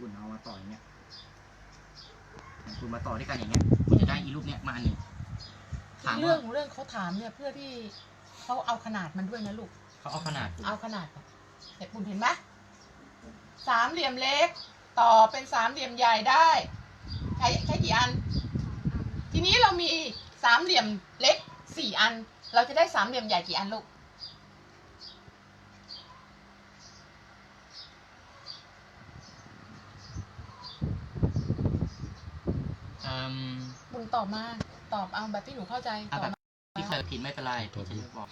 คุณเอามาต่ออย่างเงี้ยอย่างคุณมาต่อด้วยกันอย่างเงี้ยคุณจะได้อีรูปเนี้ยมาอันหนึ่งถามเรื่อว่างเรื่องเขาถามเนี่ยเพื่อที่เขาเอาขนาดมันด้วยนะลูก เขาเอาขนาดคุณเอาขนาดก่อนเห็นปุ่นเห็นไหมสามเหลี่ยมเล็ก ต่อเป็นสามเหลี่ยมใหญ่ได้ ใช้ใช้กี่อัน ทีนี้เรามีสามเหลี่ยมเล็กสี่อัน เราจะได้สามเหลี่ยมใหญ่กี่อันลูก เอ่ม บุญตอบมา ตอบเอาแบบที่หนูเข้าใจเอาตอบแบบมาที่เคยผิดไม่เป็นไรผมจะบอก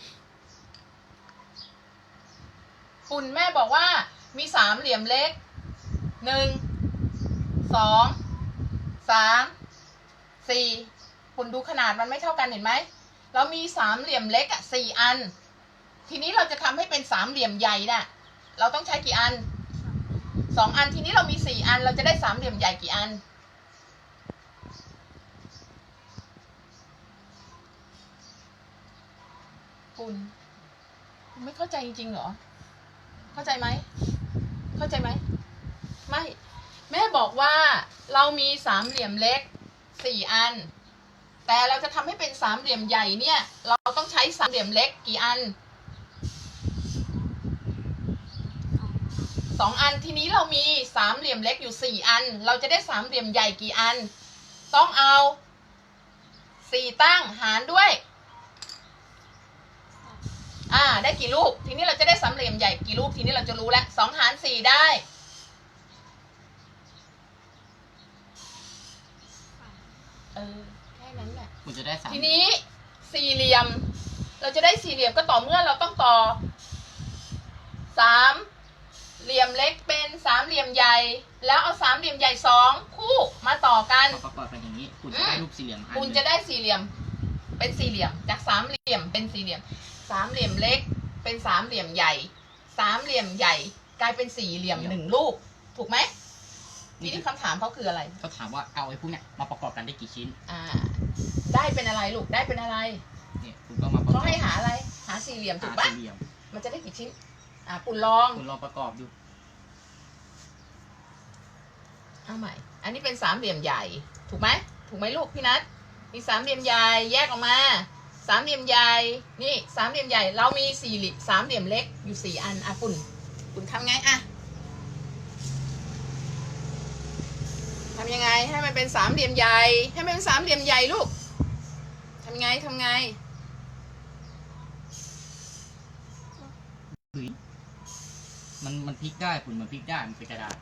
ปุ่นแม่บอกว่า มีสามเหลี่ยมเล็กหนึ่งสองสามสี่ปุ่นดูขนาดมันไม่เท่ากันเห็นไหมเรามีสามเหลี่ยมเล็กอะสี่อัน ทีนี้เราจะทำให้เป็นสามเหลี่ยมใหญ่น่ะ เราต้องใช้กี่อันสองอันทีนี้เรามีสี่อัน เราจะได้สามเหลี่ยมใหญ่กี่อัน คุณคุณไม่เข้าใจจริงๆเหรอ เข้าใจไหม เข้าใจไหม ไม่ แม่บอกว่าเรามีสามเหลี่ยมเล็กสี่อัน แต่เราจะทำให้เป็นสามเหลี่ยมใหญ่เนี่ย เราต้องใช้สามเหลี่ยมเล็กกี่อันสองอันทีนี้เรามีสามเหลี่ยมเล็กอยู่สี่อัน เราจะได้สามเหลี่ยมใหญ่กี่อัน ต้องเอาสี่ตั้งหารด้วย ได้กี่ลูกทีนี้เราจะได้สามเหลี่ยมใหญ่กี่ลูกทีนี้เราจะรู้แล้วสองหารสี่ได้เออแค่นั้นแหละคุณจะได้สามทีนี้สี่เหลี่ยม เราจะได้สี่เหลี่ยมก็ต่อเมื่อเราต้องต่อสามเหลี่ยมเล็กเป็นสามเหลี่ยมใหญ่ แล้วเอาสามเหลี่ยมใหญ่สองคู่มาต่อกันพอประกอบกันอย่างนี้ คุณจะได้รูปสี่เหลี่ยมอันหคุณนึ่งจะได้สี่เหลี่ยมเป็นสี่เหลี่ยม จากสามเหลี่ยมเป็นสี่เหลี่ยม สามเหลี่ยมเล็ก เป็นสามเหลี่ยมใหญ่ สามเหลี่ยมใหญ่ กลายเป็นสี่เหลี่ยมหนึ่งลูก ถูกไหมทีนี่นี้คือคำถามเขาคืออะไร เขาถามว่าเอาไอ้พวกเนี้ยมาประกอบกันได้กี่ชิ้น อ่า ได้เป็นอะไรลูก ได้เป็นอะไร เนี่ยคุณก็มาประกอบเขาให้หาอะไร หาสี่เหลี่ยมถูกหาปะสี่เหลี่ยม มันจะได้กี่ชิ้น อ่าปุ่นลอง คุณลองประกอบดู เอาใหม่ อันนี้เป็นสามเหลี่ยมใหญ่ ถูกไหม ถูกไหมลูกพี่นัท มีสามเหลี่ยมใหญ่แยกออกมา สามเหลี่ยมใหญ่ นี่สามเหลี่ยมใหญ่ เรามีสี่เหลี่ยมสามเหลี่ยมเล็กอยู่สี่อันอะปุ่นปุ่นทำไงอะทำยังไงให้มันเป็นสามเหลี่ยมใหญ่ ให้มันเป็นสามเหลี่ยมใหญ่ลูกทำไงทำไงเฮ้ยมันมันพลิกได้คุณมันพลิกได้มันเป็นกระดาษ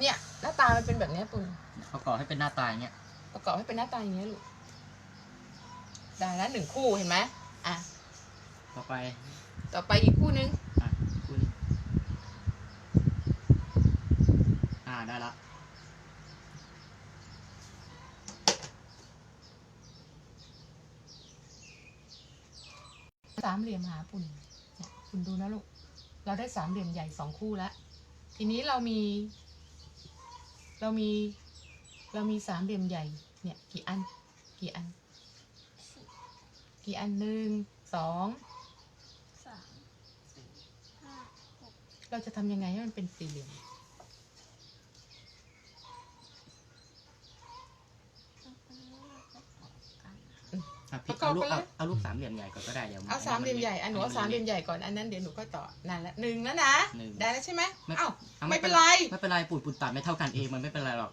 เนี่ยหน้าตามันเป็นแบบเนี้ยปุ่นประกอบให้เป็นหน้าตาอย่างเงี้ย ประกอบให้เป็นหน้าตาอย่างเงี้ยลูก ได้แล้วหนึ่งคู่เห็นไหมอะ ต่อไป ต่อไปอีกคู่นึง อะคุณอ่าได้ละ สามเหลี่ยมหาปุ่นเนี่ยคุณดูนะลูก เราได้สามเหลี่ยมใหญ่สองคู่แล้ว ทีนี้เรามี เรามี เรามีสามเหลี่ยมใหญ่ เนี่ย กี่อัน กี่อัน กี่อันหนึ่งสองสามสี่ห้าหกเราจะทำยังไงให้มันเป็นสี่เหลี่ยมแล้วก็ประกอบกันอะพลิกประกอบเอารูปไปเลยเอาเอารูปสามเหลี่ยมใหญ่ก่อนก็ได้เดี๋ยวเอาสามเหลี่ยมใหญ่อันหนูเอาสามเหลี่ยมใหญ่ก่อนอันนั้นเดี๋ยวหนูก็ต่อนั่นแหละหนึ่งแล้วนะหนึ่งได้แล้วใช่ไหมไม่เอ้าอาไม่เป็นไร ไม่เป็นไรปุ่นปุ่นตัดไม่เท่ากันเองมันไม่เป็นไรหรอก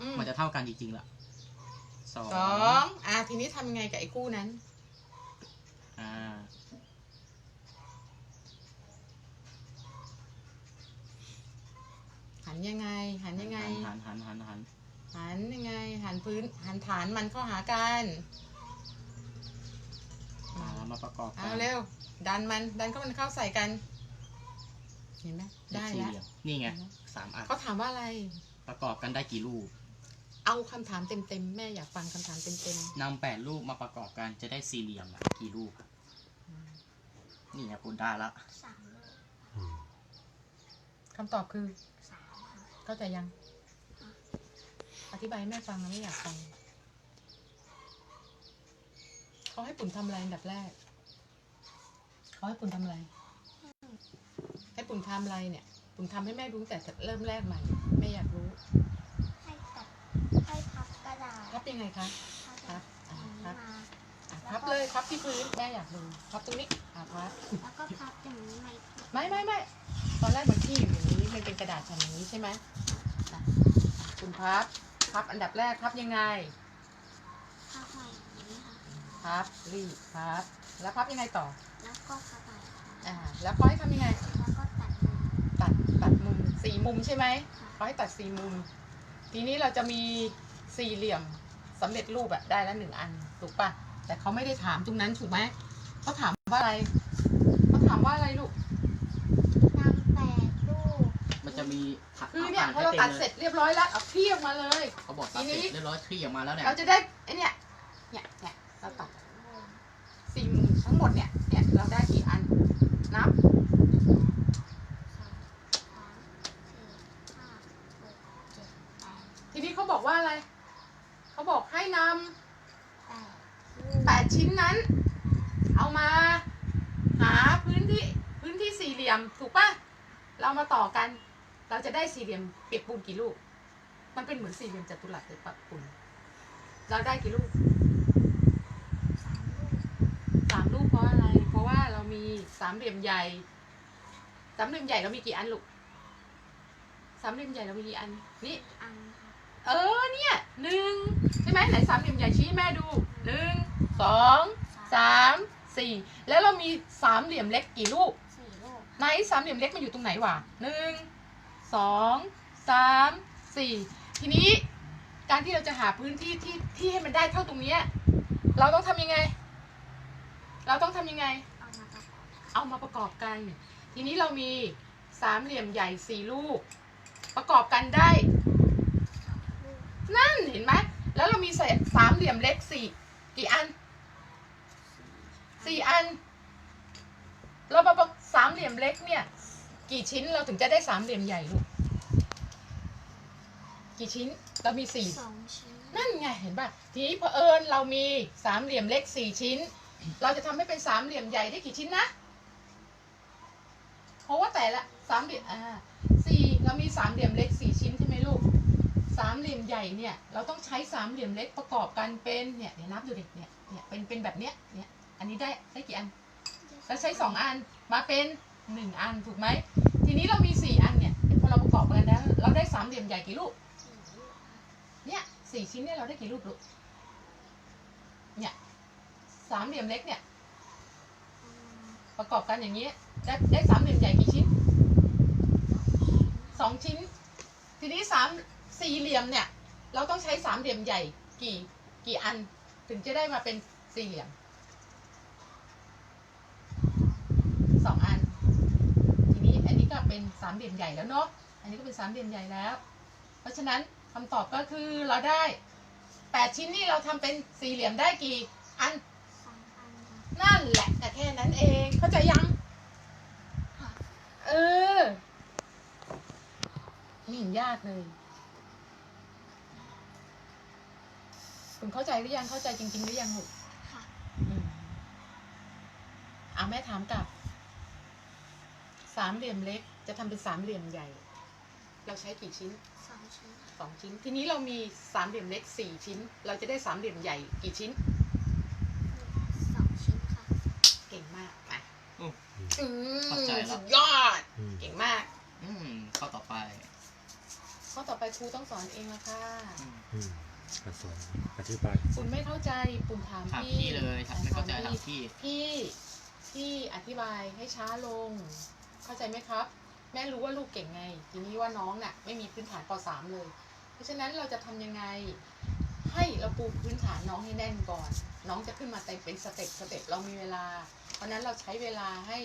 อืมมันจะเท่ากันจริงๆล่ะสองสองอะทีนี้ทำยังไงกับไอ้คู่นั้น อ่าหันยังไง หันยังไง หันหันหันหันหันยังไง หันพื้น หันฐานมันเข้าหากันอ่าเรามาประกอบกัเอาเร็ว ดันมันดันเข้ามันเข้าใส่กัน เห็นไหมได้สี่แล้วเหลี่ยมนี่ไงสามอันเขาถามว่าอะไรประกอบกันได้กี่ลูก เอาคำถามเต็มๆ แม่อยากฟังคำถามเต็มนำแปดลูกมาประกอบกันจะได้สี่เหลี่ยมอะกี่ลูกอะนี่ไงคุณได้ละ สามลูกๆคำตอบคือสามค่ะเข้าใจยัง อธิบายให้แม่ฟังนะไม่อยากฟังเขาให้ปุ่นทำอะไรอันดับแรกเขาให้ปุ่นทำอะไร ให้ปุ่นทำอะไรเนี่ย ปุ่นทำให้แม่ดูตั้งแต่เริ่มแรกใหม่แม่อยากรู้ ให้ตัดให้พับกระดาษ พับ ยังไงคะพับพับอย่างอ่านี้พับมาอะพับเลยพับที่พื้นแม่อยากดูพับตรงนี้อะพับแล้วก็พับอย่างนี้มาอีกทีไม่ไม่ไม่ตอนแรกมันที่อยู่อย่างนี้มันเป็นกระดาษแผ่นอย่างนี้ใช่ไหมอะคุณพับพับอันดับแรกพับยังไงพับมาอย่างนี้ค่ะพับรีบพับ แล้วพับยังไงต่อแล้วก็พับมาอีกทีอ่าแล้วพอให้ทำยังไง แล้วก็ตัดมือตัดตัดมุมสี่มุมใช่ไหมค่ะพอให้ตัดสี่มุม ทีนี้เราจะมีสี่เหลี่ยม สำเร็จรูปอะได้แล้วหนึ่งอันถูกปะแต่เขาไม่ได้ถามตรงนั้นถูกไหมเขาถามว่าอะไรเขาถามว่าอะไรลูกนำแปดลูกมันจะมีถักคือเนี่ยพอให้เราต็มตัดลยเสร็จเรียบร้อยแล้วเอาเที่ยงมาเลยเขาบอกตัดทีเสนี้ร็จเรียบร้อยคลี่ออกมาแล้วเนี่ยเราจะได้ไอเนี่ยเนี่ยเนี่ยเราตัดสี่มุมทั้งหมดเนี่ยเนี่ยเราได้กี่อันนับ สองสามสี่ห้าหกเจ็ดแปด ทีนี้เขาบอกว่าอะไร เขาบอกให้นำ แปดลูก แปดชิ้นนั้น เอามา หาพื้นที่พื้นที่สี่เหลี่ย มถูกปะเรามาต่อกัน เราจะได้สี่เหลี่ยมเปียกปูนกี่ลูก มันเป็นเหมือนสี่เหลี่ยมจัตุรัสเลยปักปูนเราได้กี่ลูกสามลูกสามลูกเพราะอะไร เพราะว่าเรามีสามเหลี่ยมใหญ่สามเหลี่ยมใหญ่เรามีกี่อันลูกสามเหลี่ยมใหญ่เรามีกี่อันนี่อันค่ะเออเนี่ยหนึ่งใช่ไหมไหนสามเหลี่ยมใหญ่ชี้ให้แม่ดูหนึ่งสองสามสี่แล้วเรามีสามเหลี่ยมเล็กกี่ลูกสี่ลูก ไหนสามเหลี่ยมเล็กมันอยู่ตรงไหนวะหนึ่งสองสามสี่ทีนี้การที่เราจะหาพื้นที่ที่ที่ให้มันได้เท่าตรงเนี้ยเราต้องทำยังไง เราต้องทำยังไงเอามาประกอบเอามาประกอบกัน ทีนี้เรามีสามเหลี่ยมใหญ่สี่ลูก ประกอบกันได้ นั่นเห็นไหมแล้วเรามีเศษสามเหลี่ยมเล็กสี่กี่อันสี่อัน เราประกอบ สามเหลี่ยมเล็กเนี่ย กี่ชิ้นเราถึงจะได้สามเหลี่ยมใหญ่ลูก กี่ชิ้นเรามีสี่สองชิ้นนั่นไงเห็นป่ะทีนี้เผอิญเรามีสามเหลี่ยมเล็กสี่ชิ้น เราจะทำให้เป็นสามเหลี่ยมใหญ่ได้กี่ชิ้นนะ เพราะว่าแต่ละสามเหลี่ยมอ่าสี่เรามีสามเหลี่ยมเล็กสี่ชิ้นใช่ไหมลูกสามเหลี่ยมใหญ่เนี่ยเราต้องใช้สามเหลี่ยมเล็กประกอบกันเป็นเนี่ยเดี๋ยวนับดูดิเนี่ยเนี่ยเป็นเป็นแบบเนี้ยเนี่ยอันนี้ได้ได้กี่อัน เราใช้สองอันมาเป็นหนึ่งอันถูกไหม ทีนี้เรามีสี่อันเนี่ยพอเราประกอบกันแล้ว เราได้สามเหลี่ยมใหญ่กี่ลูก เนี่ยสี่ชิ้นเนี่ยเราได้กี่ลูกลูก เนี่ยสามเหลี่ยมเล็กเนี่ย ประกอบกันอย่างนี้ได้ได้สามเหลี่ยมใหญ่กี่ชิ้นสองชิ้น ทีนี้สามสี่เหลี่ยมเนี่ย เราต้องใช้สามเหลี่ยมใหญ่กี่กี่อันถึงจะได้มาเป็นสี่เหลี่ยมสองอัน ทีนี้อันนี้ก็ เป็นสามเหลี่ยมใหญ่แล้วเนาะ อันนี้ก็เป็นสามเหลี่ยมใหญ่แล้ว เพราะฉะนั้นคำตอบก็คือเราได้แปดชิ้นนี่เราทำเป็นสี่เหลี่ยมได้กี่อันสองอันค่ะนั่นแหละแต่แค่นั้นเอง เข้าใจยังค่ะเออไม่เห็นยากเลย คุณเข้าใจหรือยัง เข้าใจจริง ๆ หรือยังลูกค่ะอืมเอาแม่ถามกลับ สามเหลี่ยมเล็กจะทำเป็นสามเหลี่ยมใหญ่ เราใช้กี่ชิ้นสองชิ้นค่ะสองชิ้น ทีนี้เรามีสามเหลี่ยมเล็กสี่ชิ้น เราจะได้สามเหลี่ยมใหญ่กี่ชิ้น สองชิ้นค่ะเก่งมากมาอืมอืมเข้าใจแล้ว สุดยอด อืม เก่งมาก อืมข้อต่อไปข้อต่อไปครูต้องสอนเองละค่ะ อืม อืมมาสอนอธิบาย ปุ่นไม่เข้าใจปุ่นถามถามพี่พี่เลยถามไม่เข้าใจถามพี่ พี่พี่อธิบายให้ช้าลง เข้าใจไหมครับ แม่รู้ว่าลูกเก่งไง ทีนี้ว่าน้องน่ะไม่มีพื้นฐานป .3 เลย เพราะฉะนั้นเราจะทำยังไง ให้เราปูพื้นฐานน้องให้แน่นก่อน น้องจะขึ้นมาเป็นสเต็ปสเต็ปเรามีเวลา เพราะฉะนั้นเราใช้เวลาให้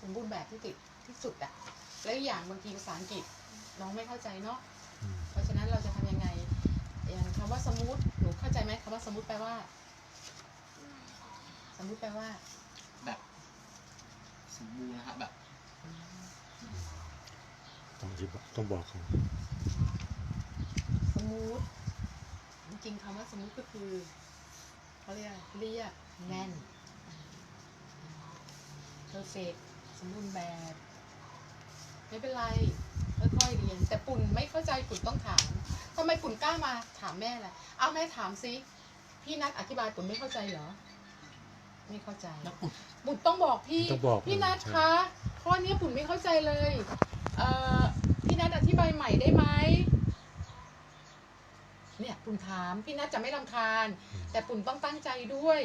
สมบูรณ์แบบที่ติดที่สุดอะแล้วอีกอย่างบางทีภาษาอังกฤษน้องไม่เข้าใจเนาะอืมเพราะฉะนั้นเราจะทำยังไง อย่างคำว่าสมูทหนูเข้าใจไหมคำว่าสมูทแปลว่า สมูทแปลว่า แบบ สมบูรณ์นะครับแบบ ต้องอธิบายต้องบอกเขาสมูทจริงๆคำว่าสมูทก็คือเขาเรียกอะไรเรียบแน่นเพอร์เฟกสมบูรณ์แบบ ไม่เป็นไรค่อยๆเรียน แต่ปุ่นไม่เข้าใจปุ่นต้องถามทำไมปุ่นกล้ามาถามแม่ล่ะเอาแม่ถามซิพี่นัดอธิบายปุ่นไม่เข้าใจเหรอไม่เข้าใจแล้วปุ่นปุ่นต้องบอกพี่ต้องบอกพี่นัดใช่คะข้อนี้ปุ่นไม่เข้าใจเลยเอ่อ พี่นัดอธิบายใหม่ได้ไหมเนี่ยปุ่นถามพี่นัดจะไม่รำคาญ แต่ปุ่นต้องตั้งใจด้วย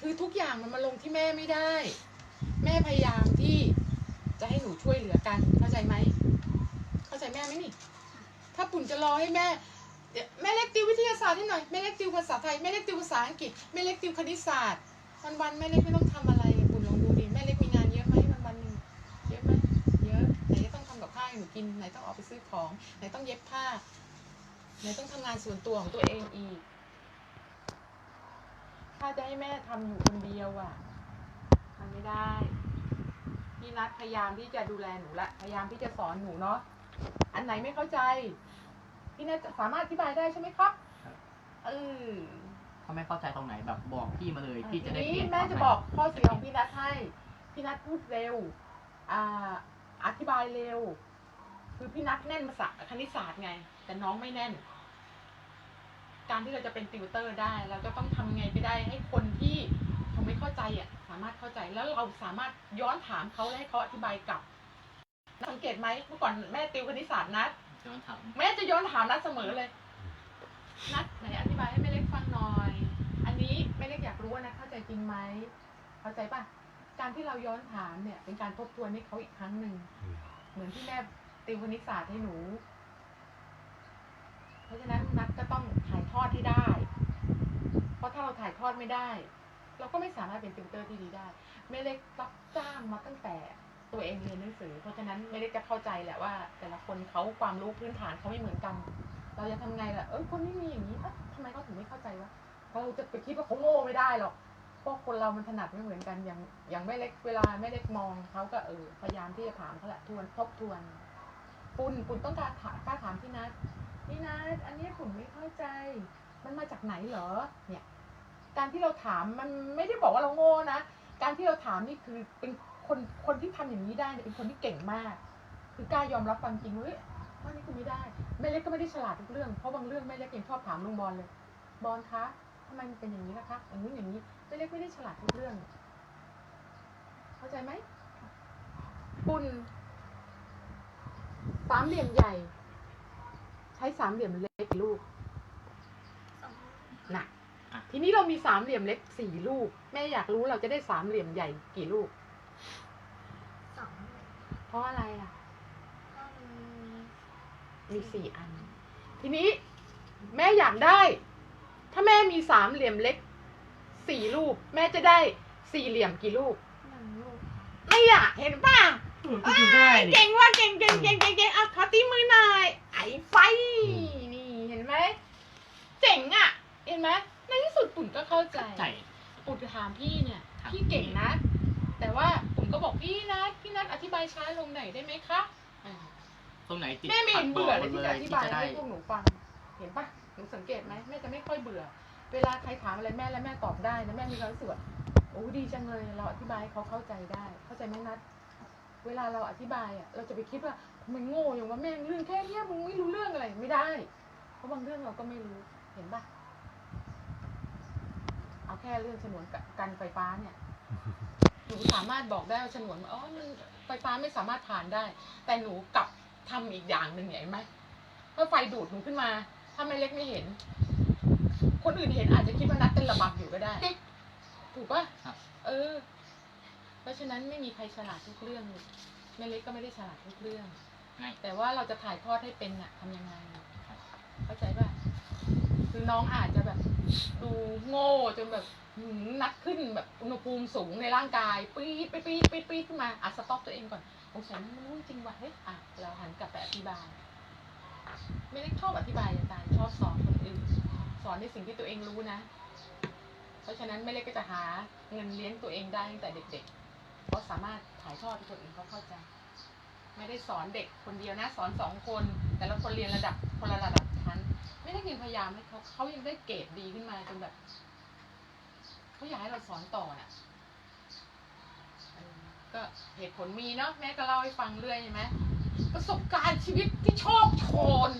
คือทุกอย่างมันมาลงที่แม่ไม่ได้ แม่พยายามที่จะให้หนูช่วยเหลือกัน เข้าใจไหมเข้าใจแม่ไหมนี่ ถ้าปุ่นจะรอให้แม่เดี๋ยวแม่เล็กติววิทยาศาสตร์ให้หน่อยแม่เล็กติวภาษาไทยแม่เล็กติวภาษาอังกฤษแม่เล็กติวคณิตศาสตร์วันวันๆแม่เล็กไม่ต้องทำอะไร กับข้าวให้หนูกินไหนต้องออกไปซื้อของไหนต้องเย็บผ้าไหนต้องทำงานส่วนตัวของตัวเองอีก ถ้าจะให้แม่ทำอยู่คนเดียวอะทำไม่ได้พี่นัดพยายามที่จะดูแลหนูละพยายามที่จะสอนหนูเนาะอันไหนไม่เข้าใจพี่นัดสามารถอธิบายได้ใช่ไหมครับครับเออถ้าไม่เข้าใจตรงไหนแบบบอกพี่มาเลยพี่จะได้ทีเปลี่นี้ยนแม่คำจะให้บอกข้อเสียของพี่นัทให้ พี่นัทพูดเร็ว อ่า อธิบายเร็ว คือพี่นัทแน่นภาษาคณิตศาสตร์ไง แต่น้องไม่แน่น การที่เราจะเป็นติวเตอร์ได้ เราจะต้องทำไงไปได้ให้คนที่เขาไม่เข้าใจอะ สามารถเข้าใจแล้วเราสามารถย้อนถามเขาและให้เขาอธิบายกลับ สังเกตไหมเมื่อก่อนแม่ติวคณิตศาสตร์นัดย้อนถามแม่จะย้อนถามนัดเสมอเลย นัดไหนอธิบายให้แม่เล็กฟังหน่อย อันนี้แม่เล็กอยากรู้ว่านัดเข้าใจจริงไหมเข้าใจป่ะการที่เราย้อนถามเนี่ย เป็นการทบทวนให้เขาอีกครั้งหนึ่งอืมเหมือนที่แม่ ติวคณิตศาสตร์ให้หนู เพราะฉะนั้นนัดก็ต้องถ่ายทอดให้ได้ เพราะถ้าเราถ่ายทอดไม่ได้ เราก็ไม่สามารถเป็นติวเตอร์ที่ดีได้แม่เล็กรับจ้างมาตั้งแต่ตัวเองเรียนหนังสือ เพราะฉะนั้นแม่เล็กจะเข้าใจแหละว่า แต่ละคนเขาความรู้พื้นฐานเขาไม่เหมือนกัน เราจะทำไงล่ะ เอ้ยคนนี้มีอย่างนี้เอ๊ะทำไมเขาถึงไม่เข้าใจวะเราจะไปคิดว่าเขาโง่ไม่ได้หรอกเพราะคนเรามันถนัดไม่เหมือนกันอย่างอย่างแม่เล็กเวลาแม่เล็กมองเขาก็เออพยายามที่จะถามเขาแหละทวนทบทวน ปุ่นปุ่นต้องการถามกล้าถามพี่นัทพี่นัทอันนี้ปุ่นไม่เข้าใจ มันมาจากไหนเหรอเนี่ย การที่เราถามมันไม่ได้บอกว่าเราโง่นะการที่เราถามนี่คือเป็นคนคนที่ทำอย่างนี้ได้เนี่ยเป็นคนที่เก่งมาก คือกล้ายอมรับความจริงเฮ้ยว่านี่คือไม่ได้แม่เล็กก็ไม่ได้ฉลาดทุกเรื่องเพราะบางเรื่องแม่เล็กยังชอบถามลุงบอลเลยบอลคะทำไมมันเป็นอย่างนี้ล่ะคะอย่างนู้นอย่างนี้แม่เล็กไม่ได้ฉลาดทุกเรื่อง เข้าใจไหมปุ่น สามเหลี่ยมใหญ่ ใช้สามเหลี่ยมเล็กกี่ลูกสองน่ะทีนี้เรามีสามเหลี่ยมเล็กสี่ลูก แม่อยากรู้เราจะได้สามเหลี่ยมใหญ่กี่ลูกสองเพราะอะไรอะก็มีมีสี่อัน ทีนี้แม่อยากได้ ถ้าแม่มีสามเหลี่ยมเล็กสี่ลูก แม่จะได้สี่เหลี่ยมกี่ลูกหนึ่งลูกไม่อยากเห็นป่ะ เออก็ดูได้นี่เก่งว่าเก่งเก่งเก่งเก่งเก่งอะขอตีมือหน่อยไอ้ไฟนี่เห็นไหมเจ๋งอะ เห็นไหมในที่สุดปุ่นก็เข้าใจใจ ปุ่นถามพี่เนี่ยถามพี่เก่งนะ แต่ว่าปุ่นก็บอกพี่นะพี่นัทอธิบายช้าลงหน่อยได้ไหมคะอ่าตรงไหนติดแม่ไม่เห็นเบื่อเลยขัที่ดจะบออกธิหมบายดเลยที่จะได้ให้พวกหนูฟัง เห็นปะหนูสังเกตไหมแม่จะไม่ค่อยเบื่อ เวลาใครถามอะไรแม่แล้วแม่ตอบได้แล้วแม่มีความรู้สึกว่าโอ้ดีจังเลยเราอธิบายให้เขาเข้าใจได้ เข้าใจไหมนัท เวลาเราอธิบายอะเราจะไปคิดว่ามันโง่อย่างว่าแม่งเรื่องแค่เนี้ยมึงไม่รู้เรื่องอะไรไม่ได้ เพราะบางเรื่องเราก็ไม่รู้เห็นปะเอาแค่เรื่องฉนวนกันไฟฟ้าเนี่ยหนูสามารถบอกได้ว่าฉนวนอ๋อมันไฟฟ้าไม่สามารถผ่านได้ แต่หนูกลับทำอีกอย่างหนึ่งเห็นไหมถ้าไฟดูดหนูขึ้นมา ถ้าไม่เล็กไม่เห็น คนอื่นเห็นอาจจะคิดว่านัดเป็นระบักอยู่ก็ได้ ถูกปะครับเออ เพราะฉะนั้นไม่มีใครฉลาดทุกเรื่องแม่เล็กก็ไม่ได้ฉลาดทุกเรื่องง่ายแต่ว่าเราจะถ่ายทอดให้เป็นน่ะทำยังไงเข้าใจป่ะคือน้องอาจจะแบบดูโง่จนแบบหืมนักขึ้นแบบอุณหภูมิสูงในร่างกายปี๊ดปี๊ดปี๊ดปี๊ดปี๊ดขึ้นมาอะสต็อปตัวเองก่อนโอ้ฉันไม่รู้จริงว่ะเฮ้ยอะเราหันกลับไปอธิบาย ไม่ได้ชอบอธิบายอย่างตายชอบสอนคนอื่นสอนในสิ่งที่ตัวเองรู้นะ เพราะฉะนั้นไม่เล็กก็จะหาเงินเลี้ยงตัวเองได้ตั้งแต่เด็กๆ เพราสามารถถ่ายทอดให้คนอื่นเขาเข้าใจ ไม่ได้สอนเด็กคนเดียวนะ สอนสองคน แต่ละคนเรียนระดับคนละระดับชั้น ไม่ได้ยังพยายามให้เขาเขายังได้เกรดดีขึ้นมาจนแบบเขาอยากให้เราสอนต่อน่ะก็เหตุผลมีเนาะแม่ก็เล่าให้ฟังเรื่อยใช่ไหมประสบการณ์ชีวิตที่โชคโชน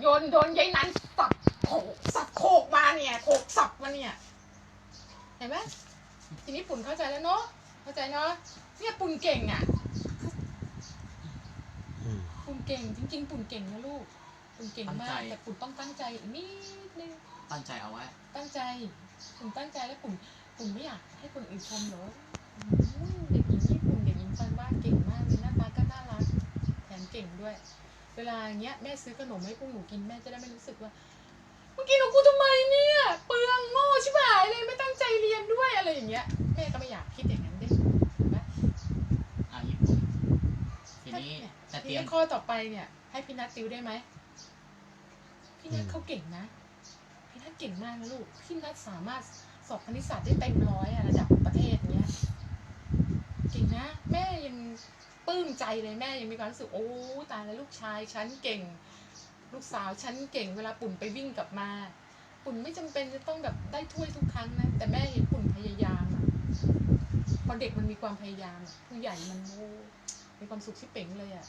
โยนโดนยายนั้นสับโขกสับโขกมาเนี่ยโขกสับมาเนี่ย เห็นไหมทีนี้ปุ่นเข้าใจแล้วเนาะ เข้าใจเนาะเนี่ยปุ่นเก่งอะอืมปุ่นเก่ง จริง ๆ ปุ่นเก่งนะลูก ปุ่นเก่งมากแต่ปุ่นต้องตั้งใจอีกนิดนึงตั้งใจเอาไว้ ตั้งใจปุ่นตั้งใจแล้วปุ่นปุ่นไม่อยากให้คนอื่นชมเหรออืมเด็กหญิงญี่ปุ่นเด็กหญิงฟันว่าเก่งมากเลยหน้าตาก็น่ารักแถมเก่งด้วย เวลาอย่างเงี้ยแม่ซื้อขนมให้พวกหนูกินแม่จะได้ไม่รู้สึกว่าเมื่อกี้หนูกูทำไมเนี่ย เปลืองโง่ชิบหายเลยไม่ตั้งใจเรียนด้วยอะไรอย่างเงี้ยแม่ก็ไม่อยากคิดอย่างนั้นดิเห็นไหม อะญี่ปุ่น ที นี้แต่เตรียมข้อต่อไปเนี่ย ให้พี่นัทติวได้ไหมพี่นัทเขาเก่งนะ พี่นัทเก่งมากนะลูก พี่นัทสามารถสอบคณิตศาสตร์ได้เต็มร้อยอะระดับประเทศเนี้ยเก่งนะ แม่ยังปลื้มใจเลยแม่ยังมีความรู้สึกโอ้ตายแล้วลูกชายฉันเก่ง ลูกสาวฉันเก่งเวลาปุ่นไปวิ่งกลับมา ปุ่นไม่จำเป็นจะต้องแบบได้ถ้วยทุกครั้งนะ แต่แม่เห็นปุ่นพยายามอะพอเด็กมันมีความพยายาม ผู้ใหญ่มันโอ้ มีความสุขชิบเป๋งเลยอะ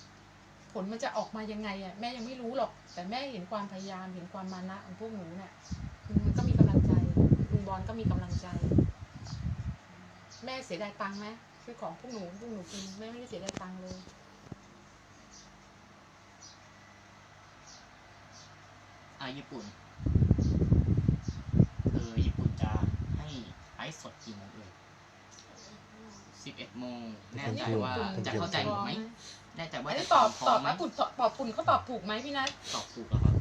ผลมันจะออกมายังไงอะแม่ยังไม่รู้หรอก แต่แม่เห็นความพยายามเห็นความมานะของพวกหนูเนี่ยมันก็มีกำลังใจลุงบอลก็มีกำลังใจ แม่เสียดายตังค์ไหมซื้อของพวกหนูพวกหนูกินแม่ไม่ได้เสียดายตังค์เลยอะญี่ปุ่น 11โมงแน่ใจว่าจะเข้าใจผมไหมแน่ใจว่าได้ตอบตอบไหมปุ่นตอบปุ่นเขาตอบถูกไหมพี่นัทตอบถูกแล้วครับ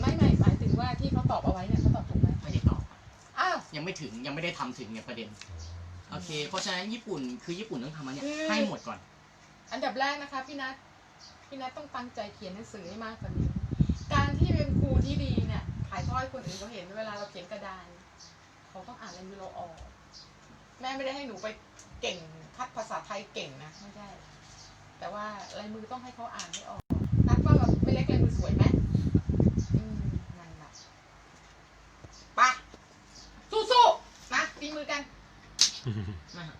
ไม่ไม่หมายถึงว่าที่เขาตอบเอาไว้เนี่ยเขาตอบถูกไหมไม่ได้ตอบอ้าว ยังไม่ถึงยังไม่ได้ทำถึงเนี่ยประเด็นโอเค เพราะฉะนั้นญี่ปุ่นคือญี่ปุ่นต้องทำอันเนี่ยให้หมดก่อน อันดับแรกนะคะพี่นัทพี่นัทต้องตั้งใจเขียนหนังสือให้มากกว่านี้ การที่เป็นครูที่ดีเนี่ยถ่ายทอดให้คนอื่นเขาเห็นเวลาเราเขียนกระดานเขาต้องอ่านอะไรเราออก แม่ไม่ได้ให้หนูไป เก่งคัดภาษาไทยเก่งนะไม่ใช่ แต่ว่าลายมือต้องให้เขาอ่านให้ออกนัดว่าแบบไม่เล็กลายมือสวยไหมอืมนั่นแหละไปสู้ๆนะดีมือกันนะฮะ